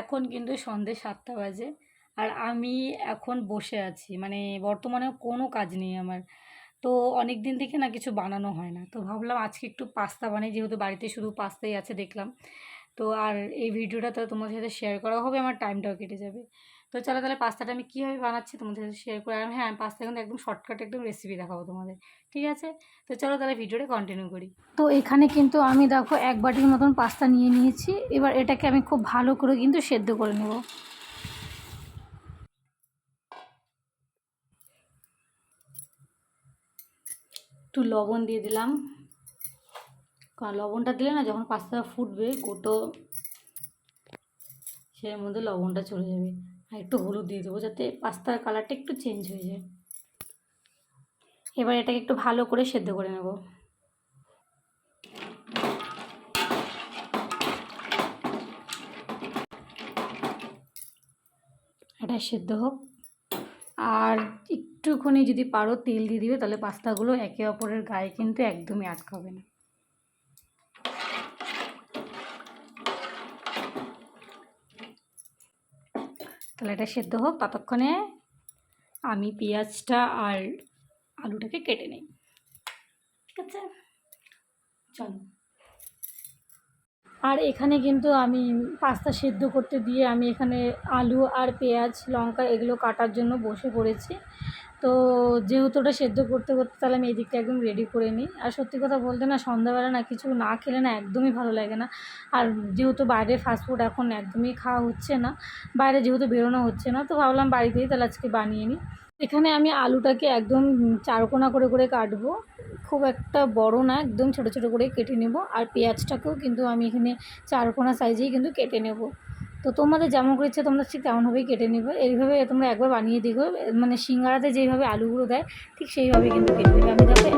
এখন কিন্তু সন্ধে সাতটা বাজে। আর আমি এখন বসে আছি মানে বর্তমানে কোনো কাজ নেই আমার। তো অনেক দিন থেকে না কিছু বানানো হয় না। তো ভাবলাম আজকে একটু পাস্তা বানাই, যেহেতু বাড়িতে শুধু পাস্তাই আছে দেখলাম। তো আর এই ভিডিওটা তো তোমাদের সাথে শেয়ার করা হবে, আমার টাইমটাও কেটে যাবে। তো চলো তাহলে পাস্তাটা আমি কীভাবে বানাচ্ছি তোমাদের শেয়ার করে, আর হ্যাঁ পাস্তা কিন্তু একদম শর্টকাট একদম রেসিপি দেখাবো তোমাদের, ঠিক আছে? তো চলো তাহলে ভিডিওটা কন্টিনিউ করি। তো এখানে কিন্তু আমি দেখো এক বাটির মতন পাস্তা নিয়ে নিয়েছি, এবার এটাকে আমি খুব ভালো করে কিন্তু সেদ্ধ করে নেব। একটু লবণ দিয়ে দিলাম। কারণ লবণটা দিলে না যখন পাস্তাটা ফুটবে, গোটো সের মধ্যে লবণটা চলে যাবে। আর একটু হলুদ দিয়ে দেবো যাতে পাস্তার কালারটা একটু চেঞ্জ হয়ে যায়। এবার এটাকে একটু ভালো করে সেদ্ধ করে নেব। এটা সেদ্ধ হোক। আর একটুখানি যদি পারো তেল দিয়ে দিবে, তাহলে পাস্তাগুলো একে অপরের গায়ে কিন্তু একদমই আটকাবে না। তাহলে এটা সেদ্ধ হোক, ততক্ষণে আমি পেঁয়াজটা আর আলুটাকে কেটে নিই। ঠিক আছে? চলো। আর এখানে কিন্তু আমি পাস্তা সেদ্ধ করতে দিয়ে আমি এখানে আলু আর পেঁয়াজ, লঙ্কা এগুলো কাটার জন্য বসে পড়েছি। তো যেহেতু ওটা সেদ্ধ করতে করতে তাহলে আমি এদিকটা একদম রেডি করে নিই। আর সত্যি কথা বলতে না, সন্ধ্যাবেলা না কিছু না খেলে না একদমই ভালো লাগে না। আর যেহেতু বাইরে ফাস্টফুড এখন একদমই খাওয়া হচ্ছে না, বাইরে যেহেতু বেরোনো হচ্ছে না, তো ভাবলাম বাড়িতেই তাহলে আজকে বানিয়ে নিই। এখানে আমি আলুটাকে একদম চারকোনা করে করে কাটবো। খুব একটা বড় না, একদম ছোট ছোট করে কেটে নেব। আর পেঁয়াজটাকেও কিন্তু আমি এখানে চারকোনা সাইজেই কিন্তু কেটে নেব। তো তোমাদের যেমন করে ইচ্ছে তোমরা ঠিক তেমনভাবেই কেটে নেবে। এইভাবে তোমরা একবার বানিয়ে দেখো মানে সিঙ্গারাতে যেইভাবে আলুগুলো দেয়, ঠিক সেইভাবেই কিন্তু কেটে নেবে। আমি দেখো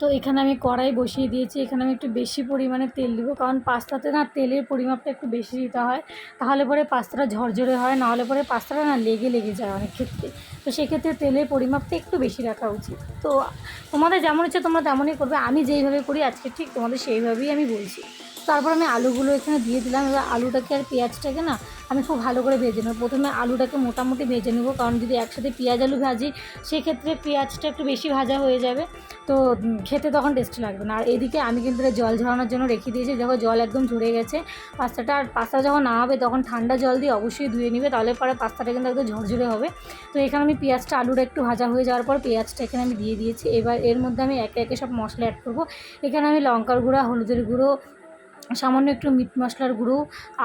তো এখানে আমি কড়াই বসিয়ে দিয়েছি। এখানে আমি একটু বেশি পরিমাণে তেল দিব, কারণ পাস্তাতে না তেলের পরিমাপটা একটু বেশি দিতে হয়। তাহলে পরে পাস্তাটা ঝরঝরে হয়, নাহলে পরে পাস্তাটা না লেগে লেগে যায় অনেক ক্ষেত্রে। তো সেক্ষেত্রে তেলের পরিমাপটা একটু বেশি রাখা উচিত। তো তোমাদের যেমন ইচ্ছে তোমরা তেমনই করবে। আমি যেইভাবে করি, আজকে ঠিক তোমাদের সেইভাবেই আমি বলছি। তারপর আমি আলুগুলো এখানে দিয়ে দিলাম। এবার আলুটাকে আর পেঁয়াজটাকে না আমি খুব ভালো করে ভেজে নেব। প্রথমে আলুটাকে মোটামুটি ভেজে নেব, কারণ যদি একসাথে পেঁয়াজ আলু ভাজি, সেক্ষেত্রে পেঁয়াজটা একটু বেশি ভাজা হয়ে যাবে। তো খেতে তখন টেস্ট লাগবে না। আর এদিকে আমি কিন্তু জল ঝরানোর জন্য রেখে দিয়েছি। যখন জল একদম ঝরে গেছে। পাস্তাটা আর পাস্তা যখন নামাবে তখন ঠান্ডা জল দিয়ে অবশ্যই ধুয়ে নিবে, তাহলে পরে পাস্তাটা কিন্তু একদম ঝরঝরে হবে। তো এখানে আমি পেঁয়াজটা, আলুটা একটু ভাজা হয়ে যাওয়ার পর পেঁয়াজটা এখানে আমি দিয়ে দিয়েছি। এবার এর মধ্যে আমি একে একে সব মশলা অ্যাড করব। এখানে আমি লঙ্কার গুঁড়া, হলুদের গুঁড়ো সামান্য একটু মিট মশলার গুঁড়ো,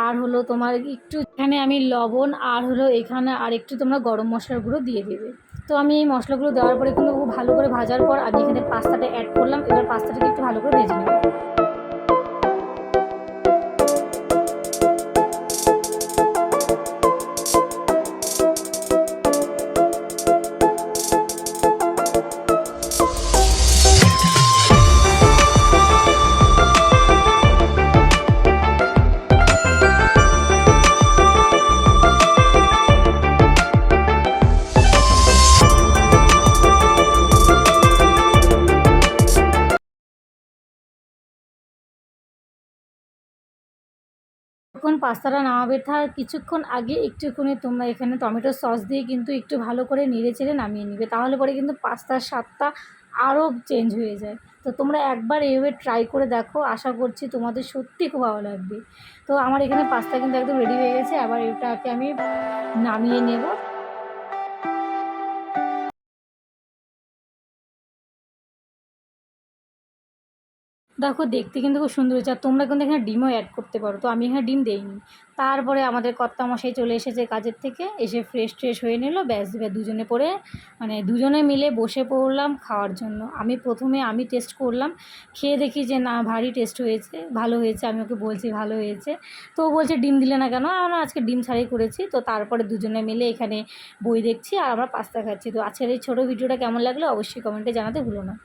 আর হলো তোমার একটু এখানে আমি লবণ, আর হলো এখানে আর একটু তোমরা গরম মশলার গুঁড়ো দিয়ে দেবে। তো আমি এই মশলাগুলো দেওয়ার পরে কিন্তু ভালো করে ভাজার পর আমি এখানে পাস্তাটা অ্যাড করলাম, এবার পাস্তাটাকে একটু ভালো করে ভেজে নেব। যখন পাস্তাটা নামাবে তার কিছুক্ষণ আগে একটুখানি তোমরা এখানে টমেটো সস দিয়ে কিন্তু একটু ভালো করে নেড়ে চেড়ে নামিয়ে নিবে। তাহলে পরে কিন্তু পাস্তার স্বাদটা আরও চেঞ্জ হয়ে যায়। তো তোমরা একবার এইভাবে ট্রাই করে দেখো, আশা করছি তোমাদের সত্যি খুব ভালো লাগবে। তো আমার এখানে পাস্তা কিন্তু একদম রেডি হয়ে গেছে, আবার এটাকে আমি নামিয়ে নেব। দেখো, দেখতে কিন্তু খুব সুন্দর হয়েছে। আর তোমরা কিন্তু এখানে ডিমও অ্যাড করতে পারো। তো আমি এখানে ডিম দেইনি। তারপরে আমাদের কর্তামশাই চলে এসেছে কাজের থেকে। এসে ফ্রেশ ট্রেশ হয়ে নিল। ব্যাস দুজনে পরে মানে দুজনে মিলে বসে পড়লাম খাওয়ার জন্য। আমি প্রথমে আমি টেস্ট করলাম। খেয়ে দেখি যে না, ভারী টেস্ট হয়েছে। ভালো হয়েছে, আমি ওকে বলছি ভালো হয়েছে। তো বলছে, ডিম দিলে না কেন? আমরা আজকে ডিম ছাড়াই করেছি। তো তারপরে দুজনে মিলে এখানে বই দেখছি আর আমরা পাস্তা খাচ্ছি। তো আজকের এই ছোটো ভিডিওটা কেমন লাগল অবশ্যই কমেন্টে জানাতে ভুলো না।